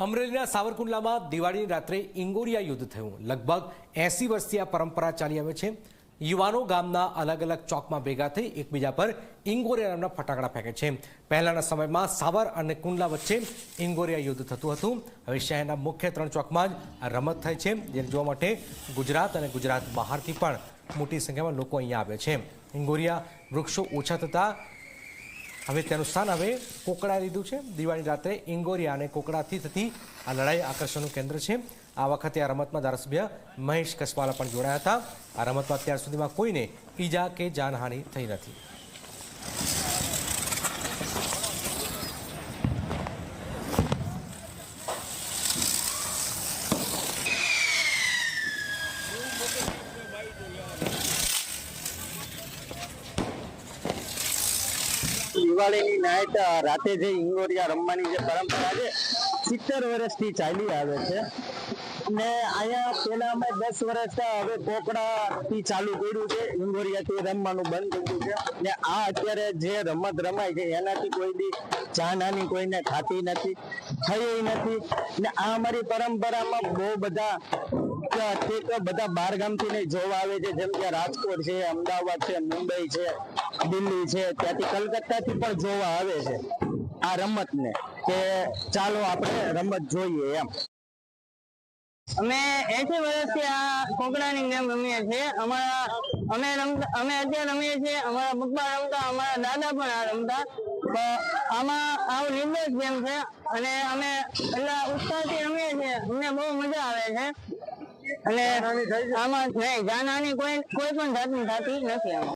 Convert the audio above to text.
અમરેલીના સાવરકુંડલામાં દિવાળીની રાત્રે ઇંગોરિયા યુદ્ધ થયું. લગભગ એસી વર્ષથી આ પરંપરા ચાલી આવે છે. યુવાનો ગામના અલગ અલગ ચોકમાં ભેગા થઈ એકબીજા પર ઇંગોરિયા નામના ફટાકડા ફેંકે છે. પહેલાના સમયમાં સાવર અને કુંડલા વચ્ચે ઇંગોરિયા યુદ્ધ થતું હતું. હવે શહેરના મુખ્ય ત્રણ ચોકમાં જ રમત થાય છે. જેને જોવા માટે ગુજરાત અને ગુજરાત બહારથી પણ મોટી સંખ્યામાં લોકો અહીંયા આવે છે. ઇંગોરિયા વૃક્ષો ઓછા થતાં હવે તેનું સ્થાન હવે કોકડા લીધું છે. દિવાળી રાત્રે ઇંગોરિયા અને કોકડાથી થતી આ લડાઈ આકર્ષણનું કેન્દ્ર છે. આ વખતે આ રમતમાં ધારાસભ્ય મહેશ કસવાલા પણ જોડાયા હતા. આ રમતમાં અત્યાર સુધીમાં કોઈને ઈજા કે જાનહાનિ થઈ નથી. દિવાળીની નાઈટ રાતે જે ઇંગોરિયા રમવાની જે પરંપરા છે, સિત્તેર વર્ષથી ચાલી આવે છે. ને અહીંયા પેલા અમે દસ વર્ષ હવે કોકડા થી ચાલુ કર્યું છે ઇંગોરિયા થી રમવાનું બંધ કર્યું છે. ને આ અત્યારે જે રમત રમાય છે, એનાથી કોઈ બી જાનહાની કોઈને ખાતી નથી, થઈ નથી. ને આ અમારી પરંપરામાં બહુ બધા ઠેક બધા બાર ગામથી ને જોવા આવે છે. જેમ કે રાજકોટ છે, અમદાવાદ છે, મુંબઈ છે, દિલ્હી છે. ત્યાંથી કલકત્તાથી પણ જોવા આવે છે આ રમતને કે ચાલો આપણે રમત જોઈએ એમ. અમે એસી વર્ષથી આ કોકડાની ગેમ રમીએ છીએ. અમારા અમે રમતા અમે અત્યારે રમીએ છીએ. અમારા પપ્પા રમતા, અમારા દાદા પણ આ રમતા. આમાં આવું નિર્દોષ ગેમ છે અને અમે એટલા ઉત્સાહથી રમીએ છીએ. અમને બહુ મજા આવે છે. અને આમાં નહીં જાનહાની કોઈ કોઈ પણ જાતની થતી નથી આમાં.